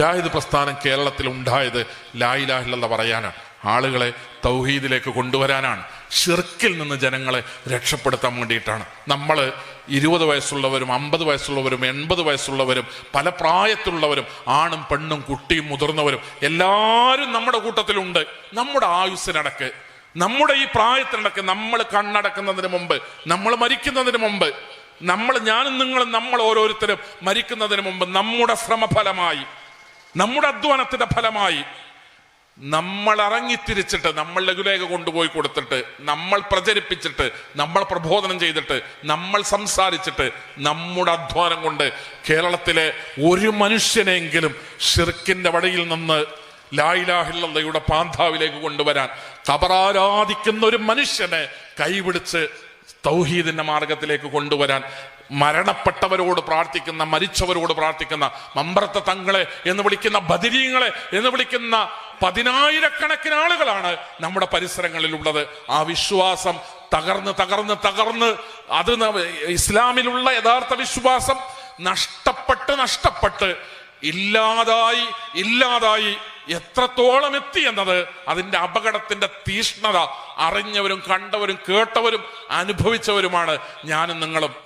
മുജാഹിദ് പ്രസ്ഥാനം കേരളത്തിൽ ഉണ്ടായത് ലായിലാഹില്ലെന്ന് പറയാനാണ്. ആളുകളെ തൗഹീദിലേക്ക് കൊണ്ടുവരാനാണ്. ഷിർക്കിൽ നിന്ന് ജനങ്ങളെ രക്ഷപ്പെടുത്താൻ വേണ്ടിയിട്ടാണ്. നമ്മൾ ഇരുപത് വയസ്സുള്ളവരും അമ്പത് വയസ്സുള്ളവരും എൺപത് വയസ്സുള്ളവരും പല പ്രായത്തിലുള്ളവരും ആണും പെണ്ണും കുട്ടിയും മുതിർന്നവരും എല്ലാവരും നമ്മുടെ കൂട്ടത്തിലുണ്ട്. നമ്മുടെ ആയുസ്സിനടക്ക്. നമ്മുടെ ഈ പ്രായത്തിനടക്ക് നമ്മൾ കണ്ണടക്കുന്നതിന് മുമ്പ് നമ്മൾ മരിക്കുന്നതിന് മുമ്പ് നമ്മൾ ഞാനും നിങ്ങളും നമ്മൾ ഓരോരുത്തരും മരിക്കുന്നതിന് മുമ്പ് നമ്മുടെ ശ്രമഫലമായി നമ്മുടെ അധ്വാനത്തിന്റെ ഫലമായി നമ്മൾ ഇറങ്ങിത്തിരിച്ചിട്ട് നമ്മൾ ലഘുലേഖ കൊണ്ടുപോയി കൊടുത്തിട്ട് നമ്മൾ പ്രചരിപ്പിച്ചിട്ട് നമ്മൾ പ്രബോധനം ചെയ്തിട്ട് നമ്മൾ സംസാരിച്ചിട്ട് നമ്മുടെ അധ്വാനം കൊണ്ട് കേരളത്തിലെ ഒരു മനുഷ്യനെങ്കിലും ഷിർക്കിന്റെ വഴിയിൽ നിന്ന് ലായിലാഹില്ലയുടെ പാന്താവിലേക്ക് കൊണ്ടുവരാൻ തപറാരാധിക്കുന്ന ഒരു മനുഷ്യനെ കൈപിടിച്ച് തൗഹീദിന്റെ മാർഗത്തിലേക്ക് കൊണ്ടുവരാൻ മരണപ്പെട്ടവരോട് പ്രാർത്ഥിക്കുന്ന മരിച്ചവരോട് പ്രാർത്ഥിക്കുന്ന മമ്പ്രത്ത തങ്ങളെ എന്ന് വിളിക്കുന്ന ബദിരീങ്ങളെ എന്ന് വിളിക്കുന്ന പതിനായിരക്കണക്കിന് ആളുകളാണ് നമ്മുടെ പരിസരങ്ങളിലുള്ളത്. ആ വിശ്വാസം തകർന്ന് തകർന്ന് തകർന്ന് അത് ഇസ്ലാമിലുള്ള യഥാർത്ഥ വിശ്വാസം നഷ്ടപ്പെട്ട് നഷ്ടപ്പെട്ട് ഇല്ലാതായി ഇല്ലാതായി എത്രത്തോളം എത്തി എന്നത് അതിന്റെ അപകടത്തിന്റെ തീഷ്ണത അറിഞ്ഞവരും കണ്ടവരും കേട്ടവരും അനുഭവിച്ചവരുമാണ് ഞാനും നിങ്ങളും.